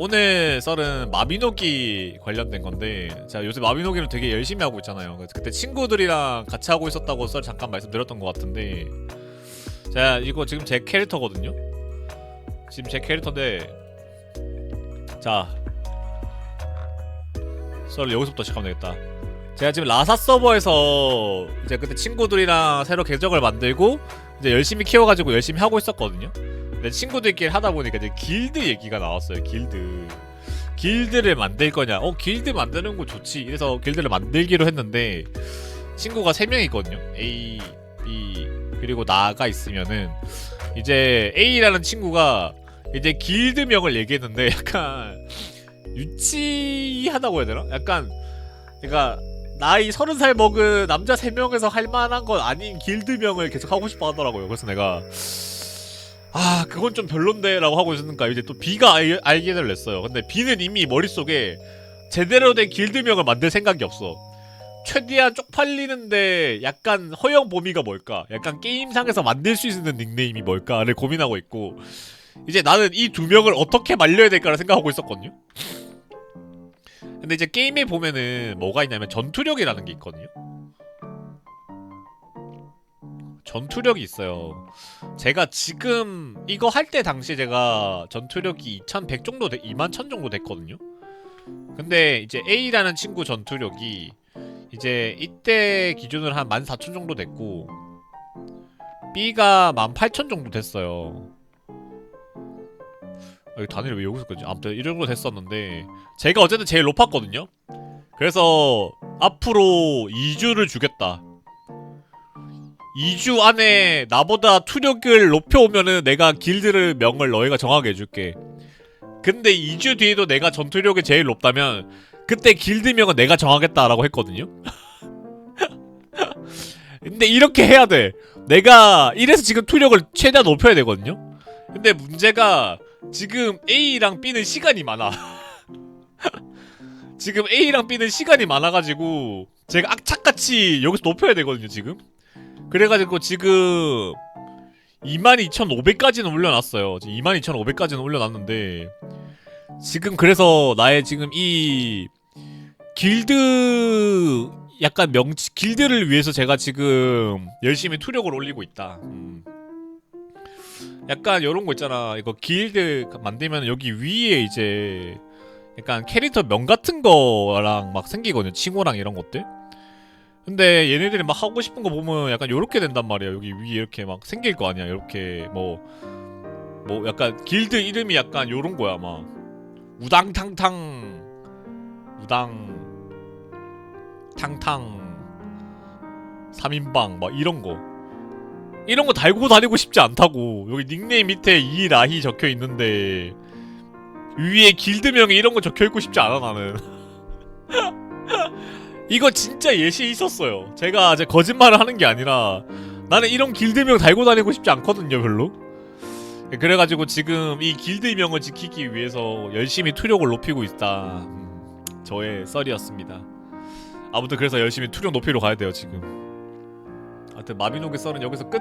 오늘 썰은 마비노기 관련된 건데 제가 요새 마비노기를 되게 열심히 하고 있잖아요. 그때 친구들이랑 같이 하고 있었다고 썰 잠깐 말씀드렸던 것 같은데 자 이거 지금 제 캐릭터거든요. 지금 제 캐릭터인데 자썰 여기서부터 시작하면 되겠다. 제가 지금 라사 서버에서 이제 그때 친구들이랑 새로 계정을 만들고 이제 열심히 키워가지고 열심히 하고 있었거든요. 근데 친구들끼리 하다 보니까 이제 길드 얘기가 나왔어요. 길드. 길드를 만들 거냐? 어, 길드 만드는 거 좋지. 이래서 길드를 만들기로 했는데 친구가 세명 있거든요. A, B 그리고 나가 있으면은 이제 A라는 친구가 이제 길드명을 얘기했는데 약간 유치하다고 해야 되나? 약간 그러니까 나이 서른 살 먹은 남자 세 명에서 할 만한 건 아닌 길드명을 계속 하고 싶어 하더라고요. 그래서 내가 아 그건 좀 별론데 라고 하고 있으니까 이제 또 B가 알, 알게를 냈어요. 근데 B는 이미 머릿속에 제대로 된 길드명을 만들 생각이 없어. 최대한 쪽팔리는데 약간 허용 범위가 뭘까? 약간 게임상에서 만들 수 있는 닉네임이 뭘까를 고민하고 있고 이제 나는 이 두 명을 어떻게 말려야 될까를 생각하고 있었거든요. 근데 이제 게임에 보면은 뭐가 있냐면 전투력이라는 게 있거든요. 전투력이 있어요. 제가 지금 이거 할 때 당시 제가 전투력이 2100 정도 돼, 2만 1000 정도 됐거든요. 근데 이제 A라는 친구 전투력이 이제 이때 기준으로 한 14,000 정도 됐고 B가 18,000 정도 됐어요. 아, 단일이 왜 여기서 끄지? 아무튼 이 정도 됐었는데 제가 어쨌든 제일 높았거든요. 그래서 앞으로 2주를 주겠다. 2주 안에 나보다 투력을 높여오면은 내가 길드를 명을 너희가 정하게 해줄게. 근데 2주 뒤에도 내가 전투력이 제일 높다면 그때 길드명은 내가 정하겠다라고 했거든요. 근데 이렇게 해야 돼. 내가 이래서 지금 투력을 최대한 높여야 되거든요. 근데 문제가 지금 A랑 B는 시간이 많아. 지금 A랑 B는 시간이 많아가지고 제가 악착같이 여기서 높여야 되거든요 지금. 그래가지고 지금 22,500까지는 올려놨어요. 22,500까지는 올려놨는데 지금 그래서 나의 지금 이 길드 약간 명치 길드를 위해서 제가 지금 열심히 투력을 올리고 있다. 음. 약간 요런 거 있잖아. 이거 길드 만들면 여기 위에 이제 약간 캐릭터 명 같은 거랑 막 생기거든요. 칭호랑 이런 것들. 근데 얘네들이 막 하고 싶은 거 보면 약간 요렇게 된단 말이야. 여기 위에 이렇게 막 생길 거 아니야. 이렇게 뭐뭐 약간 길드 이름이 약간 요런 거야, 막. 우당탕탕 우당 탕탕 3인방 막 이런 거. 이런 거 달고 다니고 싶지 않다고. 여기 닉네임 밑에 이라희 적혀 있는데 위에 길드명에 이런 거 적혀 있고 싶지 않아 나는. 이거 진짜 예시에 있었어요. 제가 이제 거짓말을 하는 게 아니라 나는 이런 길드명 달고 다니고 싶지 않거든요, 별로. 그래가지고 지금 이 길드명을 지키기 위해서 열심히 투력을 높이고 있다. 음, 저의 썰이었습니다. 아무튼 그래서 열심히 투력 높이러 가야 돼요, 지금. 하여튼 마비노기 썰은 여기서 끝.